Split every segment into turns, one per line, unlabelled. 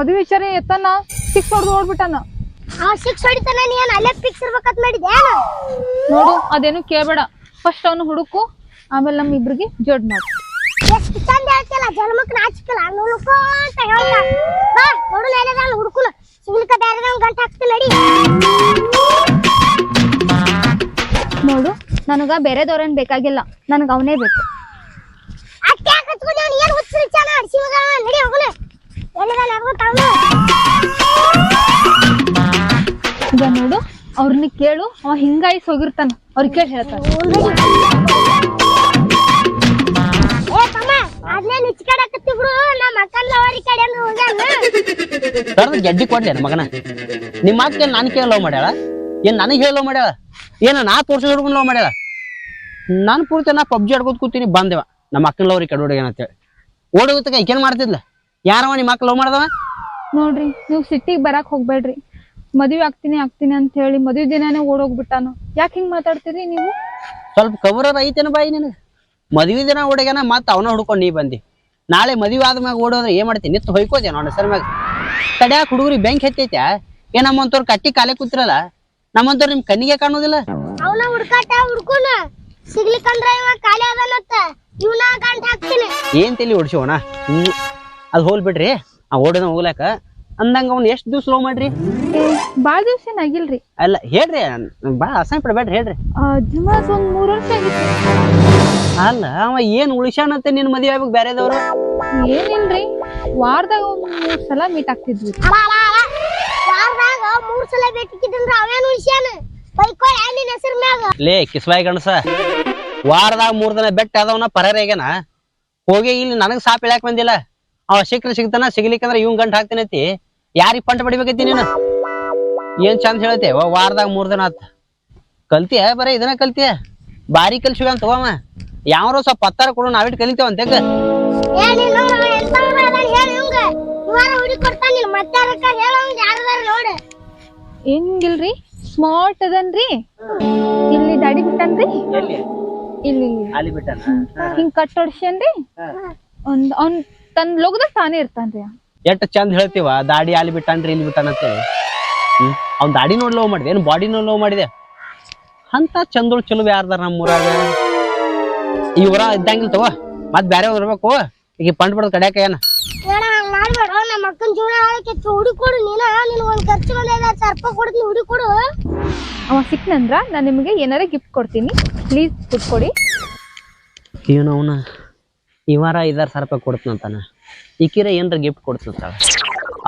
ಮದುವೆ ವಿಚಾರ ಎತ್ತನ ಸಿಕ್ಸ್ ಹೊಡೆದು ಓಡ್ಬಿಟ್ಟನ
ಆ ಸಿಕ್ಸ್ ಹೊಡಿತಾನ ನೀ ಏನ್ ಅಲ್ಲೇ ಫಿಕ್ಸ್ ಇರ್ಬೇಕಂತ ಮಾಡಿದ್ಯಾ?
ನೋಡು ಅದೇನು ಕೇಳಬೇಡ. ಫಸ್ಟ್ ಅವನು ಹುಡುಕು ಆಮೇಲೆ ನಮ್ಮ ಇಬ್ರಿಗೆ ಜೋಡ್ ಮಾಡು.
ಎಷ್ಟು ಚಂದ ಹೇಳ್ತಿಲ್ಲ ಜನ್ಮಕ್ ನಾಚಿಕಲ್ಲ. ನುಳ್ಕೋ ಅಂತ ಹೇಳ್ತಾ. ಬಾ ನೋಡು ಮೇಲೆ ನಾನು ಹುಡುಕುನು. ಸಿಗ್ಲಿಕ್ಕ ಬೇರೆ ನಮ್ ಗಂಟ ಹಾಕ್ತೀನಿ ನಡಿ.
ನೋಡು ನನಗ ಬೇರೆದವ್ರೇನ್ ಬೇಕಾಗಿಲ್ಲ. ನನಗ ಅವನೇ ಬೇಕು.
ಅತ್ತೆ ಹಚ್ಕೊಂಡು ಅವ್ನು ಏನ್ ಹುಚ್ಚು ಚಾನ ನಡಿ ಅವನು
ಈಗ ನೋಡು ಅವ್ರನ್ನ ಕೇಳು, ಅವ ಹಿಂಗಾಯ್ಸ್ ಹೋಗಿರ್ತಾನ. ಅವ್ರ ಕೇಳಿ ಹೇಳ್ತಾನ.
ಗೆಡ್ಡಿ ಕೊಡ್ಲಿ ಮಗನ. ನಿಮ್ಮ ಮಾತು ನಾನು ಕೇಳಿ ಲವ್ ಮಾಡ್ಯಾಳ? ಏನ್ ನನಗೆ ಹೇಳಿ ಲವ್ ಮಾಡ್ಯಾಳ? ಏನ ನಾ ತೋರ್ಸಿ ಲವ್ ಮಾಡ್ಯಾಳ? ನಾನು ಪೂರ್ತಿ ನಾ ಪಬ್ಜಿ ಆಡ್ಕೋತ ಕೂತೀನಿ ಬಂದೇವ ನಮ್ಮ ಅಕ್ಕನ ಲವ್ರಿ ಕಡೆ ಹುಡುಗ ಏನಂತೇಳಿ ಓಡೋಗತ್ತಕ ಏನ್ ಮಾಡ್ತಿದ್ಲ? ಯಾರವ ನಿಮ್ಮ ಮಕ್ಳು ಲವ್ ಮಾಡ್ದವ?
ನೋಡ್ರಿ ನೀವು ಸಿಟ್ಟಿಗೆ ಬರಾಕ್ ಹೋಗ್ಬೇಡ್ರಿ. ಮದುವೆ ಆಗ್ತೀನಿ ಆಗ್ತೀನಿ ಅಂತ ಹೇಳಿ ಮದುವೆ ದಿನಾನೇ ಓಡೋಗ್ಬಿಟ್ಟಾನು. ಯಾಕೆ ಹಿಂಗ್ ಮಾತಾಡ್ತೀರಿ ನೀವು?
ಸ್ವಲ್ಪ ಕಬರ ಐತೇನ ಬಾಯಿ ನಿನಗೆ? ಮದ್ವಿ ದಿನ ಓಡಗ್ಯಾನ ಮತ್ತೆ ಅವನ ಹುಡ್ಕೊಂಡು ನೀ ಬಂದಿ. ನಾಳೆ ಮದುವೆ ಆದ್ಮ್ಯಾಗ ಓಡೋದ್ರೆ ಏನ್ ಮಾಡ್ತೀನಿ ನಿತ್ತು ಹೊಯ್ಕೋದೆ ನೋಡ ಸರ್ ಮ್ಯಾಗ? ತಡ್ಯಾಕ ಹುಡುಗರಿ ಬೆಂಕಿ ಹೆಚ್ಚೈತ ಏ ನಮ್ಮಂತವ್ರು ಕಟ್ಟಿ ಕಾಲೇ ಕೂತಿರಲ್ಲ? ನಮ್ಮಂತವ್ರು ನಿಮ್ ಕಣ್ಣಿಗೆ ಕಾಣೋದಿಲ್ಲ?
ಅವನ ಹುಡ್ಕಾಟ ಹುಡ್ಕುನ. ಸಿಗ್ಲಿಕ್ಕಂದ್ರ ಇವ ಖಾಲಿ ಅದನತ್ತ ಇವನ ಗಂಟ ಹಾಕ್ತೀನಿ.
ಏನ್ ತಲಿ ಹೊಡ್ಸೋಣ ಹ್ಮ್ ಅದು ಹೋಲ್ ಬಿಡ್ರಿ. ಆ ಓಡೋದ ಹೋಗ್ಲಾಕ. ಅಂದಂಗ ಅವ್ನು ಎಷ್ಟು ದಿವ್ಸ ಸ್ಲೋ ಮಾಡ್ರಿ?
ಬಾಳ ದಿವ್ಸ ಏನಾಗಿಲ್ರಿ
ಅಲ್ಲ ಹೇಳ್ರಿ. ಭಾಳ ಅಸಹ್ಯ ಪಡಬೇಡ್ರಿ ಹೇಳ್ರಿ.
ಒಂದ್ ಮೂರ್ ವರ್ಷ ಆಗಿತ್ತು.
ಅಲ್ಲ ಅವ ಏನ್ ಉಳಿಸ್ಯಾನಂತೆ ನಿನ್ ಮದ್ವೆ ಆಗ್ಬೇಕು ಬೇರೆದವ್ರು
ಏನಿಲ್ರಿ ವಾರದಾಗ ಒಂದ್ ಮೂರ್ ಸಲ ಮೀಟ್ ಆಗ್ತಿದ್ವಿ.
ವಾರದಾಗ ಮೂರ್ ಸಲ ಬೇಕಿದ್ದಂದ್ರ ಅವೇನ್ ಬೈಕೋಳ ಹೆಸರು ಮ್ಯಾಗ.
ಲೇ ಕಿಸ್ವಾಯಿ ಗಣಸ ವಾರದಾಗ ಮೂರ್ ದಿನ ಬೆಟ್ಟ ಅದವನ ಪರಾರೇಗನ ಹೋಗಿ ಇಲ್ಲಿ ನನಗ್ ಸಾಪ್ ಇಳ್ಯಾಕ್ ಬಂದಿಲ್ಲ. ಅವ ಸಿಕ್ಕ್ರ ಸಿಗ್ತಾನ ಸಿಗ್ಲಿಕ್ಕಂದ್ರ ಇವ್ ಗಂಟ್ ಹಾಕ್ತೇನೈತಿ. ಯಾರಿಗ್ ಪಂಟ ಪಡಿಬೇಕೈತಿ ನೀನು? ಏನ್ ಚಂದ ಹೇಳ್ತೆ ವಾರದಾಗ ಮೂರ್ ದಿನ ಆತ. ಕಲ್ತಿಯ? ಬರೀ ಇದನ್ನ ಕಲ್ತಿಯ? ಬಾರಿ ಕಲ್ಸಿವ ಅಂತ ತಗೋಮ ಯಾವ್ರೋ ಸ್ವಲ್ಪ ಪತ್ತಾರ ಕೊಡು ನಾವಿಟ್ ಕಲಿತೇವ
ಅಂತ ಸ್ಮಾರ್ಟ್ ಅದನ್ರಿ? ಇಲ್ಲಿ ದಾಡಿ ಬಿಟ್ಟನ್ರಿ? ಇಲ್ಲಿ ಇಲ್ಲಿ.
ಅಲ್ಲಿ
ಹಿಂಗ್ ಕಟ್ ಹೊಡ್ಸ್ಯನ್ರಿ? ಒಂದ್ ಅವ್ನ್ ತನ್ ಲೋಕದಾಗ ತಾನೇ ಇರ್ತಾನ್ರಿ ಅವ.
ಎಷ್ಟ್ ಚಂದ ಹೇಳ್ತೀವ? ದಾಡಿ ಅಲ್ಲಿ ಬಿಟ್ಟಾನ್ರಿ ಇಲ್ಲಿ ಬಿಟ್ಟಾನಂತೇಳಿ ಹ್ಮ್. ಅವ್ನ್ ದಾಡಿ ನೋಡ್ ಲವ್ ಮಾಡಿದೆ. ಏನು ಬಾಡಿ ನೋಡ್ ಲವ್ ಮಾಡಿದೆ? ಅಂತ ಚಂದೋಳ್ ಚಲೋ ಯಾರ್ದಾರ ನಮ್ಮ ಊರಾಗ ಈ ಊರ ಇದ್ದಂಗಿಲ್ ತಗೋ. ಮತ್ ಬ್ಯಾರೆ ಇರ್ಬೇಕು. ಈಗ ಪಂಡ್ ಬಡದ್ ಕಡ್ಯಾಕ ಏನ?
ಏನ ಹಂಗ್ ಮಾಡ್ಬೇಡ. ನಮ್ಮ ಅಕ್ಕನ ಜೀವನ ಹಾಳಕ್ಕೆ ಹುಡಿ ಕೊಡು ನೀನ. ನಿನ್ ಒಂದ್ ಖರ್ಚು ಬಂದ ಐದಾರು ಸಾವಿರ ರೂಪಾಯಿ ಕೊಡ್ತೀನಿ ಹುಡಿ ಕೊಡು.
ಅವ ಸಿಕ್ನಂದ್ರ ನಾನ್ ನಿಮಗೆ ಏನಾರ ಗಿಫ್ಟ್ ಕೊಡ್ತೀನಿ. ಪ್ಲೀಸ್ ದುಡ್ಡು ಕೊಡಿ.
ಇವನು ಅವನ? ಈ ವಾರ ಐದಾರು ಸಾವಿರ ರೂಪಾಯಿ ಕೊಡ್ತಂತಾನ ಈಕಿರ ಏನ್ರ ಗಿಫ್ಟ್ ಕೊಡ್ತಂತಾಳ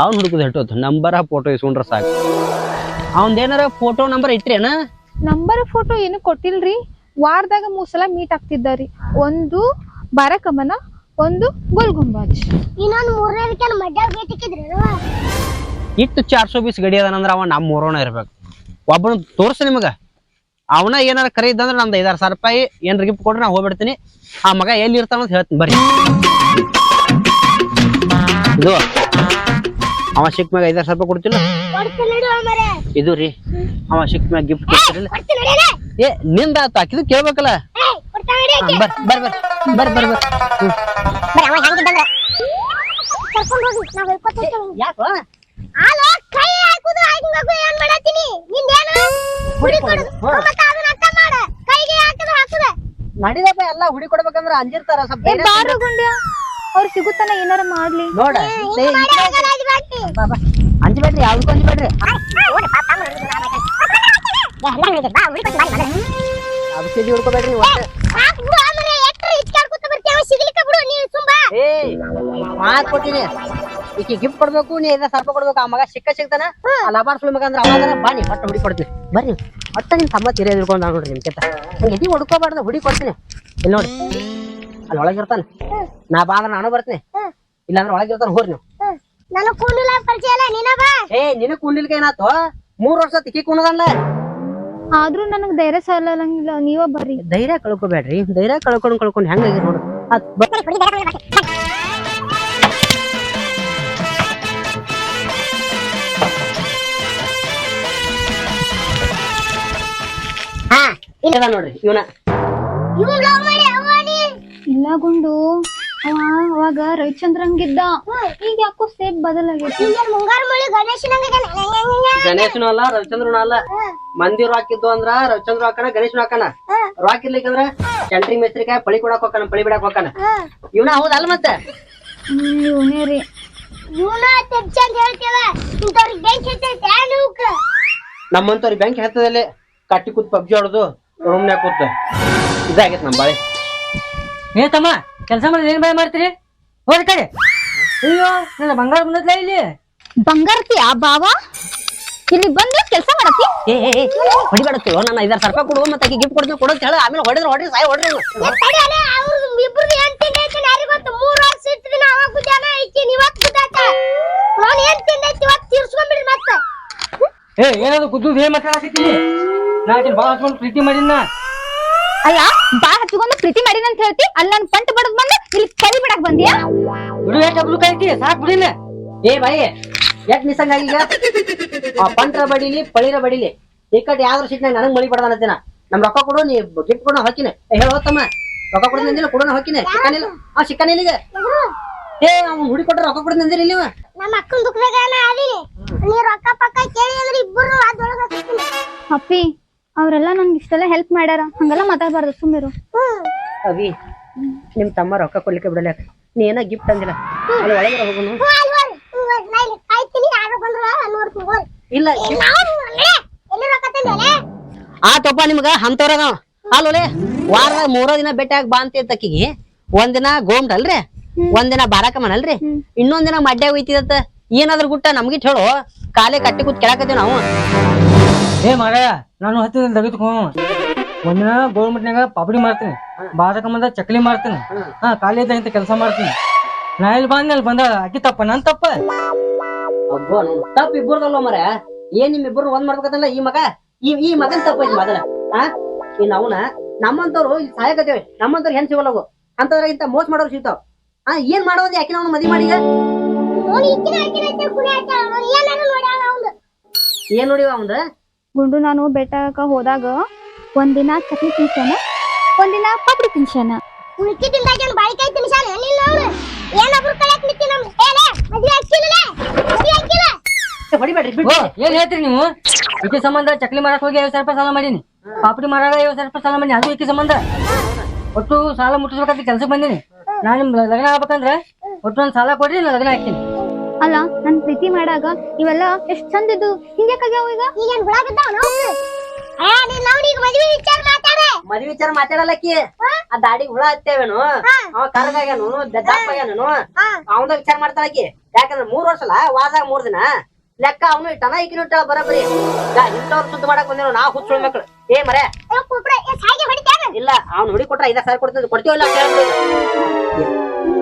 ಅವ್ನು ಹುಡುಕುದು ಹೆಟ್ಟೋತು ನಂಬರ ಫೋಟೋ ಇಸ್ಕೊಂಡ್ರ ಸಾಕು. ಅವಂದೇನಾರ ಫೋಟೋ ನಂಬರ್ ಇಟ್ರೇನ
ನಂಬರ್ ಫೋಟೋ ಏನು ಕೊಟ್ಟಿಲ್ರಿ. ವಾರದಾಗ ಮೂರ್ ಸಲ ಮೀಟ್ ಆಗ್ತಿದ್ದಾರಿ. ಒಂದು ಬರಕಮನ ಒಂದು ಗೋಲ್ ಗುಂಬಾಜ್
ಇನ್ನೊಂದು ಮೂರನೇದಕ್ಕೆ
ಇಟ್ಟು ಚಾರ್ಸೋ ಬೀಸ್ ಗಡಿ ಅದಾನಂದ್ರ ಅವ ನಮ್ಮ ಮೂರೋಣ ಇರ್ಬೇಕು. ಒಬ್ಬನ ತೋರ್ಸ ನಿಮಗ. ಅವನ ಏನಾರ ಕರೆ ಇದ್ದಂದ್ರೆ ನಂದು ಐದಾರು ಸಾವಿರ ರೂಪಾಯಿ ಏನ್ರ ಗಿಫ್ಟ್ ಕೊಟ್ರೆ ನಾ ಹೋಗ್ಬಿಡ್ತೀನಿ. ಆ ಮಗ ಎಲ್ಲಿ ಇರ್ತಾನ ಅಂತ ಹೇಳ್ತೀನಿ ಬರ್ರಿ. ಇದು ಅವ ಶಿಕ್ ಮ್ಯಾಗ ಐದಾರು ಸಾವಿರ ರೂಪಾಯಿ ಕೊಡ್ತಿಲ್ಲ? ಇದು ರೀ ಅವ ಶಿಕ್ ಮ್ಯಾಗ ಗಿಫ್ಟ್ ಕೊಡ್ತಿರಲಿಲ್ಲ.
ಕೊಡ್ತೀನಿ
ಏ ನಿಂದ ಆತ ಕೇಳ್ಬೇಕಲ್ಲ? ಬರ್ ಬರ್ ಬರ್ ಬರ್ ಬರ್ ಬರ್ ಯಾಕೋ?
ಏನ್ ಮಾಡತ್ತೀನಿ? ನಿಂದೇನು? ಹುಡಿ ಕೊಡು. ಮತ್ತೆ ಅದನ್ನ ಅರ್ಥ ಮಾಡ. ಕೈಗೆ ಹಾಕದು ಹಾಕುದ
ನಡಿದಪ್ಪ ಎಲ್ಲ ಹುಡಿ ಕೊಡ್ಬೇಕಂದ್ರ ಅಂಜಿರ್ತಾರ ಸ್ವಲ್ಪ
ಏ ಬಾರು ಗುಂಡ್ಯ? ಅವ್ರು ಸಿಗುತ್ತಾನ ಏನಾರ ಮಾಡ್ಲಿ.
ನೋಡ. ಅಂಜಬೇಡ್ರಿ ಯಾವ್ದು ಅಂಜಬೇಡ್ರಿ ಅದಕ್ಕೆ ಹಿಡ್ಕೋಬೇಡ್ರಿ ಒಟ್ಟು
ಸಾಕ್ ಬಿಡು ಆಮೇಲೆ ಎಟ್ರ ಇಟ್ಕಾಡ್ಕೊತ ಬರ್ತೀಯ ಅವ ಸಿಗ್ಲಿಕ್ಕ ಬಿಡು ನೀ ಸುಂಬಾ
ಏ ಮಾತ್ ಕೊಟ್ಟಿನಿ. ಈಕಿ ಗಿಫ್ಟ್ ಕೊಡ್ಬೇಕು ನೀ ಐದ ಸರ್ಪ ಕೊಡ್ಬೇಕು ಆ ಮಗ ಸಿಕ್ಕ ಸಿಗ್ತಾನ? ಆ ಲಬಾರ್ ಸುಳಿ ಮಗ ಅಂದ್ರೆ ಅವಾಗ ಬಾನಿ ಹೊಟ್ಟೆ ಹುಡಿ ಕೊಡ್ತೀನಿ ಬರ್ರಿ. ಒಟ್ಟ ನಿಮ್ ತಮ್ಮ ತಿರಿಯೋದು ನಾನು ನೋಡ್ರಿ ನಿಮ್ ಕೆತ್ತ. ನಂಗೆ ಎದಿ ಹೊಡ್ಕೋಬಾರ್ದು ಹುಡಿ ಕೊಡ್ತೀನಿ. ಇಲ್ಲಿ ನೋಡಿ. ಅಲ್ಲಿ ಒಳಗಿರ್ತಾನೆ ನಾ ಬಾ ಅಂದ್ರೆ ನಾನು ಬರ್ತೀನಿ. ಇಲ್ಲಾಂದ್ರೆ ಒಳಗಿರ್ತಾನೆ ಹೋರ್ ನೀವು.
ನನಗ್ ಕುಂಡಿಲ ಪರಿಚಯ ಇಲ್ಲ ನೀನ ಬಾ.
ಏ ನಿನಗ್ ಕುಂಡಿಲ್ಕ ಏನಾತು ಮೂರ್ ವರ್ಷ ತಿಕ್ಕಿ ಕುಣದಲ್ಲ
ಆದ್ರೂ ನನಗೆ ಧೈರ್ಯ ಸಾಲಂಗಿಲ್ಲ ನೀವ ಬರ್ರಿ.
ಧೈರ್ಯ ಕಳ್ಕೊಬೇಡ್ರಿ. ಧೈರ್ಯ ಕಳ್ಕೊಂಡು ಕಳ್ಕೊಂಡು ಹೆಂಗಾಗಿ ನೋಡು. ಇಲ್ಲ ನೋಡ್ರಿ ಇವನ.
ಇಲ್ಲ ಗುಂಡು. ಅವ ಅವಾಗ ರವಿಚಂದ್ರಂಗಿದ್ದ. ಈಗ ಯಾಕೋ ಸೇಪ್ ಬದಲಾಗೈತಿ.
ಮುಂಗಾರು ಮಳಿ ಗಣೇಶನಂಗ
ಗಣೇಶನು ಅಲ್ಲ ರವಿಚಂದ್ರನು ಅಲ್ಲ. ಮಂದಿ ಹಾಕಿದ್ದು ಅಂದ್ರ ರವಿಚಂದ್ರ ಹಾಕಣ ಗಣೇಶನು ಹಾಕಣ. ರಾಕ್ ಇರ್ಲಿಕ್ಕಂದ್ರ ಚಂಟ್ರಿ ಮೆಸ್ರಿಕಾಯಿ ಪಳಿ ಕೊಡಕ್ ಹೋಗ್ತಾನ ಪಳಿ ಬಿಡಕ್ ಹೋಗ್ತಾನ ಇವನ ಹೌದಲ್ಲ ಮತ್ತೆ?
ಇವನೇರಿ ಇವನೇ ರೀ.
ಇವನ ತೆಗ್ಸ ಅಂತ ಹೇಳ್ತೇವ? ಇಂಥವ್ರಿಗೆ ಬೆಂಕಿ ಹತ್ತೈತೆ ನೀವ್ಕ
ನಮ್ಮಂತವ್ರಿ ಬ್ಯಾಂಕ್ ಹತ್ತದಲ್ಲಿ ಕಟ್ಟಿ ಕೂತ್ ಪಬ್ಜಿ ಆಡೋದು. ರೂಮ್ನ್ಯಾಗ ಕೂತ ಇದಾಗೈತ್ ನಮ್ಮ ಬಾಳೆ.
ಏ ತಮ್ಮ ಕೆಲಸ ಮಾಡಿದ್ರೆ ಏನ್ ಬಾಯ್ ಮಾಡ್ತೀರಿ? ಹೋದ ಕಡೆ. ಅಯ್ಯೋ ನನ್ನ ಬಂಗಾರ ಬಂದದ್ಲ ಇಲ್ಲಿ?
ಬಂಗಾರತಿಯ ಆ ಬಾವ? ಇಲ್ಲಿ ಬಂದು ಕೆಲಸ ಮಾಡತಿ
ಏ ಏ, ಏ, ಹೊಡಿಬೇಡತ್ತೀವೋ ನನ್ನ ಐದಾರು ಸಾವಿರ ರೂಪಾಯಿ ಕೊಡು ಮತ್ತೆ ಗಿಫ್ಟ್ ಕೊಡ್ತೀನಿ ಕೊಡೋದು ಕೇಳ ಆಮೇಲೆ ಹೊಡೆದ್ರೆ ಹೊಡ್ರಿ ಸಾಯಿ ಹೊಡ್ರಿ
ಮತ್ತೆ.
ಏ ಏನದು ಕುದ್ದು ಏನ್ ಮಾತಾಡಕತ್ತೀನಿ ನಾ ಆಕಿನ್ ಬಾಳ ಹಚ್ಕೊಂಡ್ ಪ್ರೀತಿ ಮಾಡಿನ
ಅಲ್ಲ ಬಾ ಹಚ್ಕೊಂಡು ಪ್ರೀತಿ ಮಾಡಿನ ಅಂತ ಹೇಳ್ತಿ ಅಲ್ಲಿ ನನ್ ಪಂಟ್ ಬಡದ್ ಬಂದು ಇಲ್ಲಿ ಕರಿ ಬಿಡಕ್ ಬಂದಿಯಾ?
ಬಿಡು ಎಷ್ಟು ಡಬ್ಲು ಕಾಯ್ತಿ ಸಾಕ್ ಬಿಡಿನ
ಏ ಬಾಯಿ ಎಷ್ಟ್ ನಿಸಂಗ ಈಗ ಆ ಪಂಟ್ರ ಬಡಿಲಿ ಪಳಿರ ಬಡಿಲಿ ಈ ಕಡೆ ಯಾವ್ದ್ರ ಸಿಟ್ನಾಗ ನನಗ್ ಮಳಿ ದಿನ ನಮ್ ರೊಕ್ಕ ಕೊಡು ನೀ ಗಿಫ್ಟ್ ಕೊಡೋ ಹಾಕಿನ ಹೇಳೋ ತಮ್ಮ ರೊಕ್ಕ ಕೊಡ ನಂದಿಲ್ಲ ಕೊಡೋಣ ಹಾಕಿನ ಸಿಕ್ಕನಿಲ್ಲ ಆ ಸಿಕ್ಕನಿಲ್ಲ ಈಗ ಏ ಅವ್ನು ಹುಡಿ ಕೊಟ್ಟ ರೊಕ್ಕ ಕೊಡ ನಂದಿರಿ ನೀವು
ನಮ್ಮ ಅಕ್ಕನ ದುಃಖದಾಗ ನಾ ಅದೀನಿ ನೀ ರೊಕ್ಕ ಪಕ್ಕ ಕೇಳಿ ಅಂದ್ರೆ ಇಬ್ಬರು ಅದೊಳಗೆ.
ಅಪ್ಪಿ ಅವ್ರೆಲ್ಲ ನನ್ಗೆ ಇಷ್ಟೆಲ್ಲ ಹೆಲ್ಪ್ ಮಾಡ್ಯಾರ. ಹಂಗೆಲ್ಲ ಮಾತಾಡ್ಬಾರ್ದು ಸುಮ್ಮಿರು
ಅವಿ ನಿಮ್ ತಮ್ಮ ರೊಕ್ಕ ಕೊಡ್ಲಿಕ್ಕೆ ಬಿಡಲ್ಲ ನೀ ಏನೋ ಗಿಫ್ಟ್ ಅಂದಿಲ್ಲ ಅಲ್ಲಿ ಒಳಗೆ ಹೋಗೋನು.
ಇಲ್ಲಿ
ಆತಪ್ಪ ನಿಮ್ಗ ಅಂತವ್ರಾಗ ಅಲ್ಲೋಲೆ ವಾರದಾಗ ಮೂರೋ ದಿನ ಬೆಟ್ಟ ಬಾ ಅಂತ ತಕ್ಕಿಗೆ ಒಂದಿನ ಗೋಮ್ಡ್ ಅಲ್ರಿ? ಒಂದಿನ ಬಾರಾಕಮನ್ ಅಲ್ರಿ? ಇನ್ನೊಂದಿನ ದಿನ ಹೋಯ್ತಿದತ್ತ ಒಯ್ತಿದತ್ತ ಏನಾದ್ರ ಗುಟ್ಟ ನಮ್ಗಿಟ್ ಹೇಳು. ಕಾಲೇ ಕಟ್ಟಿ ಕೂತ್ ಕೆಳಕತ್ತೀವಿ ನಾವು.
ಏ ಮಾರಾಯ ನಾನು ಹತ್ತಿರ ತೆಗೆದುಕೊ ಒಂದಿನ ಗೌರ್ಮೆಂಟ್ನಾಗ ಪಾಪಡಿ ಮಾಡ್ತೀನಿ ಬಾದಕಮ್ಮದ ಚಕ್ಲಿ ಮಾಡ್ತೀನಿ ಹಾ ಖಾಲಿ ಇದ್ದ ಇಂತ ಕೆಲಸ ಮಾಡ್ತೀನಿ. ನಾ ಇಲ್ಲಿ ಬಂದ ಅಲ್ಲಿ ಬಂದ ಆಕಿ ತಪ್ಪ ನನ್ ತಪ್ಪ.
ಅಬ್ಬೋ ತಪ್ಪ ಇಬ್ಬರದಲ್ಲ ಮರ ಏನ್ ನಿಮ್ ಇಬ್ಬರು ಒಂದ್ ಮಾಡ್ಬೇಕಂತಲ್ಲ ಈ ಮಗ? ಈ ಈ ಮಗನ್ ತಪ್ಪ ಐತಿ ಮೊದಲ. ಇನ್ ಅವನ ನಮ್ಮಂತವ್ರು ಇಲ್ಲಿ ಸಾಯಕತ್ತೇವೆ ನಮ್ಮಂತವ್ರು ಹೆಣ್ ಸಿಗಲ್ಲವು ಅಂತಂದ್ರ ಇಂತ ಮೋಸ ಮಾಡೋರು ಸಿಗ್ತಾವ. ಆ ಏನ್ ಮಾಡೋದು ಯಾಕೆ ನಾವು ಮದಿ ಮಾಡಿ ಏನ್ ನೋಡಿವ ಅವಂದ?
ಗುಂಡು ನಾನು ಬೆಟ್ಟಕ ಹೋದಾಗ ಒಂದಿನ ಚಟ್ನಿ ತಿನ್ಸ್ಯಾನ ಒಂದಿನ ಪಾಪಡಿ
ಬಾಳಿಕಾಯಿ ತಿನ್ಸಾನ ಏನಿಲ್ಲ ಕಳ್ಯಾಕ್ ನಮ್ ಏನೇ ಮದ್ವೆ ಹಾಕಿಲ್ಲ ಮದ್ವೆ ಹಾಕಿಲ್ಲ.
ಹೊಡಿಬೇಡ್ರಿ
ಓ
ಬಿಡ್ರಿ
ಏನ್ ಹೇಳ್ತೀರಿ ನೀವು? ಈಕಿ ಸಂಬಂಧ ಚಕ್ಲಿ ಮಾರಕ್ ಹೋಗಿ ಐವತ್ತು ಸಾವಿರ ರೂಪಾಯಿ ಸಾಲ ಮಾಡೀನಿ. ಪಾಪಡಿ ಮಾರಾಗ ಐವತ್ತು ಸಾವಿರ ರೂಪಾಯಿ ಸಾಲ ಮಾಡೀನಿ. ಅದು ಇಕ್ಕೆ ಸಂಬಂಧ. ಒಟ್ಟು ಸಾಲ ಮುಟ್ಟಿಸ್ಬೇಕಂತ ಕೆಲ್ಸಕ್ಕೆ ಬಂದೀನಿ. ನಾನು ನಿಮ್ ಲಗ್ನ ಆಗ್ಬೇಕಂದ್ರೆ ಒಟ್ಟು ಒಂದು ಸಾಲ ಕೊಡ್ರಿ ನಾ ಲಗ್ನ ಹಾಕ್ತೀನಿ.
ಅಲ್ಲ ನನ್ ಪ್ರೀತಿ ಮಾಡಾಗ ಇವೆಲ್ಲ ಎಷ್ಟ್ ಚಂದ ಇದ್ದು ಹಿಂಗ್ಯಾಕಾಗ್ಯಾವ ಈಗ?
ಈಗೇನ್ ಹುಳ ಬಿದ್ದಾವ ಆ ನೀನ್ ನೋಡಿ ಈಗ ಮದ್ವೆ ವಿಚಾರ ಮಾತಾಡಲ್ಲ
ಮದ್ವಿ ವಿಚಾರ ಮಾತಾಡಲ್ಲಕ್ಕಿ ಆ ದಾಡಿ ಹುಳ ಹತ್ತೇವೇನು? ಅವ ಕರಗಾಗ್ಯಾನು ದಪ್ಪಾಗ್ಯಾನು. ಅವನ ವಿಚಾರ ಮಾಡ್ತಾಳಕಿ ಯಾಕಂದ್ರೆ ಮೂರ್ ವರ್ಷ ಅಲ್ಲ ವಾಸ ಮೂರ್ ದಿನ. ಲೆಕ್ಕ ಅವನು ಇಟ್ಟನ ಈಗಿನ ಇಟ್ಟಾಳ ಬರಬರಿ ಇಂಥವ್ರು ಸುದ್ದಿ ಮಾಡಕ್ ಬಂದೇನು ನಾವು ಹುಚ್ಚಳ ಮಕ್ಳು ಏ ಮರೆ. ಇಲ್ಲ ಅವ್ನು ಹುಡಿ ಕೊಟ್ರ ಐದ ಸಾವಿರ ಕೊಡ್ತದ. ಕೊಡ್ತೀವಿ ಇಲ್ಲ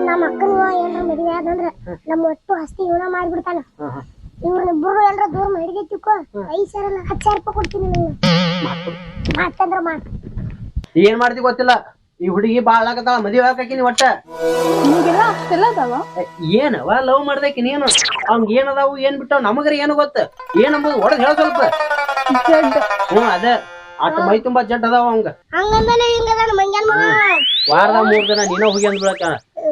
ನಮ್ಮ ಅಕ್ಕನ ಆದಂದ್ರ ನಮ್ಮ ಒಟ್ಟು ಆಸ್ತಿ ಇವನ ಮಾಡ್ಬಿಡ್ತಾನ. ಇವ್ರನ್ನಿಬ್ರು ಏನಾರ ದೂರ ಮಾಡಿಗೆ ತಿಕ್ಕೋ. ಐದ್ ಸಾವಿರ ಅಲ್ಲ ಹತ್ತು ಸಾವಿರ ರೂಪಾಯಿ ಕೊಡ್ತೀನಿ ನಿಂಗೆ ಮಾತಂದ್ರ ಮಾತು.
ಏನ್ ಮಾಡ್ತಿ ಗೊತ್ತಿಲ್ಲ? ಈ ಹುಡುಗಿ ಬಾಳ ಆಗತ್ತಾಳ ಮದ್ವೆ ಹಾಕಿನಿ ಒಟ್ಟ?
ನಿಮಗೆಲ್ಲ ಅಷ್ಟೆಲ್ಲ ಅದಾವ?
ಏನವ? ಲವ್ ಮಾಡ್ದಕಿ ನೀನು? ಅವ್ನ್ಗ್ ಏನ್ ಅದಾವು ಏನ್ ಬಿಟ್ಟಾವ್ ನಮಗರ ಏನು ಗೊತ್ತ? ಏನ್ ಅಂಬುದು ಒಳಗ್ ಹೇಳ ಸ್ವಲ್ಪ.
ಜಡ್.
ಹ್ಞೂ ಅದ. ಅಟ್ ಮೈ ತುಂಬಾ ಜಡ್ ಅದಾವ ಅವಂಗ.
ಹಂಗಂದನೆ ಹಿಂಗದಾನ ಮಂಗ್ಯಾನ ಮಗ?
ವಾರದಾಗ ಮೂರ್ ದಿನ ನೀನ ಹೋಗಿ ಅಂದ್ ಬಿಡಕ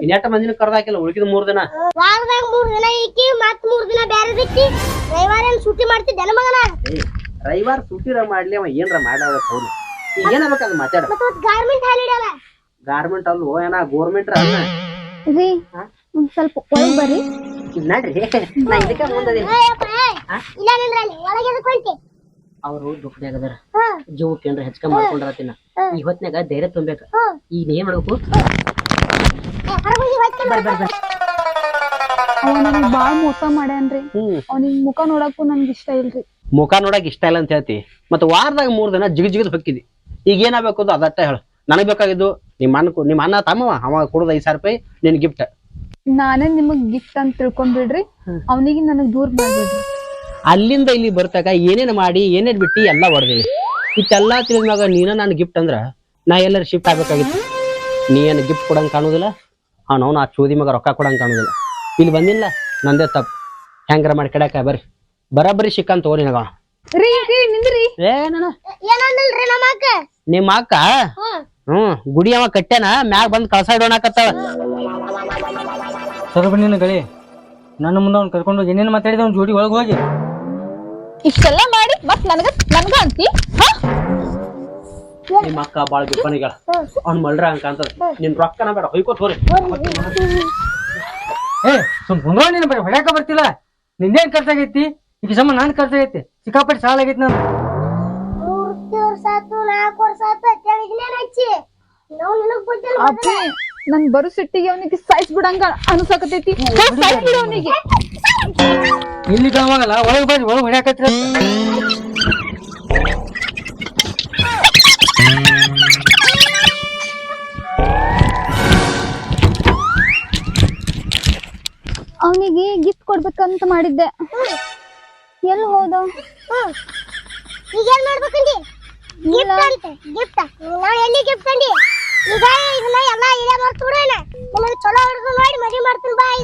ಇನ್ನೆಟ್ಟ ಮಂದಿನ ಕರ್ದಾಕಿಲ್ಲ ಉಳಿದ ಮೂರ್ ದಿನ.
ವಾರದಾಗ ಮೂರ್ ದಿನ ಇಕ್ಕಿ ಮತ್ ಮೂರ್ ದಿನ ಬ್ಯಾರೆ ಬಿಟ್ಟಿ. ರವಿವಾರ ಏನ್ ಸುಟ್ಟಿ ಮಾಡ್ತಿದ್ದೆ ಮಗನ?
ರವಿವಾರ ಸುಟ್ಟಿರ ಮಾಡ್ಲಿ ಅವ ಏನ್ರ ಮಾಡ್ಯಾವ ಅವ್ರು ಏನಾಗ್ಬೇಕ ಅದ್ ಮಾತಾಡ.
ಗಾರ್ಮೆಂಟ್ ಹಾಲಿಡೇ ಅಲ್ಲ
ಗಾರ್ಮೆಂಟ್ ಅಲ್ವೋ ಏನ ಗೋರ್ಮೆಂಟ್
ರೀ ಒಂದ್ ಸ್ವಲ್ಪ ಒಳಗ್ ಬರ್ರಿ.
ನಡ್ರಿ. ನಾ ಇದಕ್ಕೆ ಮುಂದದೀನಿ.
ಇಲ್ಲ ನಿಂದ್ರ ಅಲ್ಲಿ ಒಳಗೆ ಅದು ಹೊಂಟಿ
ಅವ್ರು ದುಃಖದಾಗ ಅದಾರ. ಜೀವಕ್ಕೆ ಏನ್ರ ಹೆಚ್ಕ ಮಾಡ್ಕೊಂಡ್ರತಿನ ಈ ಹೊತ್ನ್ಯಾಗ ಧೈರ್ಯ ತುಂಬೇಕ ಈಗ ಏನ್ ಮಾಡ್ಬೇಕು?
ಅವ ನನಗ್ ಬಾಳ್ ಮೋಸ ಮಾಡ್ಯಾನ್ರಿ.
ಹ್ಮ್.
ಅವನಿಗ್ ಮುಖ ನೋಡಕ್ಕೂ ನನ್ಗೆ ಇಷ್ಟ ಇಲ್ರಿ.
ಮುಖ ನೋಡಕ್ ಇಷ್ಟ ಇಲ್ಲ ಅಂತ ಹೇಳ್ತಿ. ಮತ್ತೆ ವಾರದಾಗ ಮೂರ್ ದಿನ ಜಿಗಿ ಜಿಗಿದ್ ಹೊಕ್ಕಿದಿ. ಈಗ ಏನಾಗಬೇಕು ಅದು ಅದಟ್ಟ ಹೇಳು. ನನಗ್ ಬೇಕಾಗಿದ್ದು ನಿಮ್ಮ ಅಣ್ಣ ಕೊ- ನಿಮ್ಮ ಅಣ್ಣ ತಮ್ಮವ ಅವ ಕೊಡೋದು ಐದ್ ಸಾವಿರ ರೂಪಾಯಿ ನಿನ್ ಗಿಫ್ಟ್
ನಾನೇ ನಿಮಗ್ ಗಿಫ್ಟ್ ಅಂತ ತಿಳ್ಕೊಂಡ್ಬಿಡ್ರಿ ಅವನಿಗೆ ನನಗ್ ದೂರ ಮಾಡ್ಬಿಡ್ರಿ.
ಅಲ್ಲಿಂದ ಇಲ್ಲಿ ಬರ್ತಾಗ ಏನೇನ್ ಮಾಡಿ ಏನೇನ್ ಬಿಟ್ಟು ಎಲ್ಲ ಹೊಡೆದಿವಿ. ಇಷ್ಟೆಲ್ಲ ತಿಳಿದ್ಮ್ಯಾಗ ನೀನ ನಾನು ಗಿಫ್ಟ್ ಅಂದ್ರ ನಾ ಎಲ್ಲರ ಶಿಫ್ಟ್ ಆಗ್ಬೇಕಾಗಿತ್ತು. ನೀ ಏನು ಗಿಫ್ಟ್ ಕೊಡಂಗ್ ಕಾಣುದಿಲ್ಲ? ಅವ್ನು ಆ ಚೂದಿ ಮಗ ರೊಕ್ಕ ಕೊಡಂಗ್ ಕಾಣೋದಿಲ್ಲ. ಇಲ್ಲಿ ಬಂದಿಲ್ಲ ನಂದೇ ತಪ್ಪು. ಹೆಂಗಾರ ಮಾಡಿ ಕೆಡಕ ಬರ್ರಿ. ಬರಾಬರಿ ಸಿಕ್ಕಂತ ತಗೋರಿ ನಗ
ರೀ ರೀ ನಿಂದ್ರಿ.
ಏ ನನ್ನ
ಏನಂದಿಲ್ರಿ ನಮ್ಮ ಅಕ್ಕ?
ನಿಮ್ಮ ಅಕ್ಕ?
ಹ್ಮ್.
ಗುಡಿ ಅವ ಕಟ್ಟ್ಯಾನ ಮ್ಯಾಗ ಬಂದ್ ಕಳ್ಸ ಇಡೋಣಕತ್ತಾವ
ಸರ್ ಬನ್ನಿ ಗಳಿ. ನನ್ನ ಮುಂದೆ ಅವ್ನು ಕರ್ಕೊಂಡು ಹೋಗಿ ಏನೇನು ಮಾತಾಡಿದ ಅವ್ನ ಜೋಡಿ ಒಳಗೆ ಹೋಗಿ.
ಇಷ್ಟೆಲ್ಲ ಮಾಡಿ ಮತ್ ನನಗ ನನ್ಗ ಅಂತಿ? ಹಾ?
ನಿಮ್ಮ ಅಕ್ಕ ಬಾಳ ಬಿಪ್ಪನಿಗಳ ಅವ್ನ್ ಮಲ್ರ ಅಂಕ ಅಂತ ನಿನ್ ರೊಕ್ಕನ ಬೇಡ ಹೊಯ್ಕೋ ತೋರಿ.
ಏ ಸುಮ್ ಕುಂದ್ರ ನೀನು ಬರೀ ಹೊಡ್ಯಾಕ ಬರ್ತಿಲ್ಲ. ನಿಂದೇನ್ ಖರ್ಚಾಗೈತಿ ಈಗ ಸಮ ನಾನ್ ಖರ್ಚಾಗೈತಿ ಸಿಕ್ಕಾಪಟ್ಟೆ ಸಾಲ ಆಗೈತಿ ನಾನು
ಅಪ್ಪಿ ನನ್ ಬರು ಸಿಟ್ಟಿಗೆ ಅವನಿಗೆ ಸಾಯ್ಸ್ ಬಿಡಂಗ ಅನ್ಸಕತೈತಿ ಸಾಯ್ಸ್ ಬಿಡು ಅವನಿಗೆ.
ಇಲ್ಲಿ ಕಾವಾಗಲ್ಲ ಒಳಗೆ ಬರ್ರಿ ಒಳಗೆ ಹೊಡ್ಯಾಕತ್ರ.
ಅವನಿಗೆ ಗಿಫ್ಟ್ ಕೊಡ್ಬೇಕಂತ ಮಾಡಿದ್ದೆ. ಎಲ್ಲಿ ಹೋದ?
ಈಗ ಏನ್ ಮಾಡ್ಬೇಕಂದಿ? ಗಿಫ್ಟ್ ಅಂತ. ಗಿಫ್ಟ್ ನಾವು ಎಲ್ಲಿ ಗಿಫ್ಟ್ ಅಂದಿ? ಈಗ ಇದನ್ನ ಎಲ್ಲ ಇದೇ ಮಾಡ್ತು ಬಿಡೋಣ. ನಿಮಗೆ ಚಲೋ ಹುಡುಗ ನೋಡಿ ಮದುವೆ ಮಾಡ್ತೀನಿ ಬಾಯ್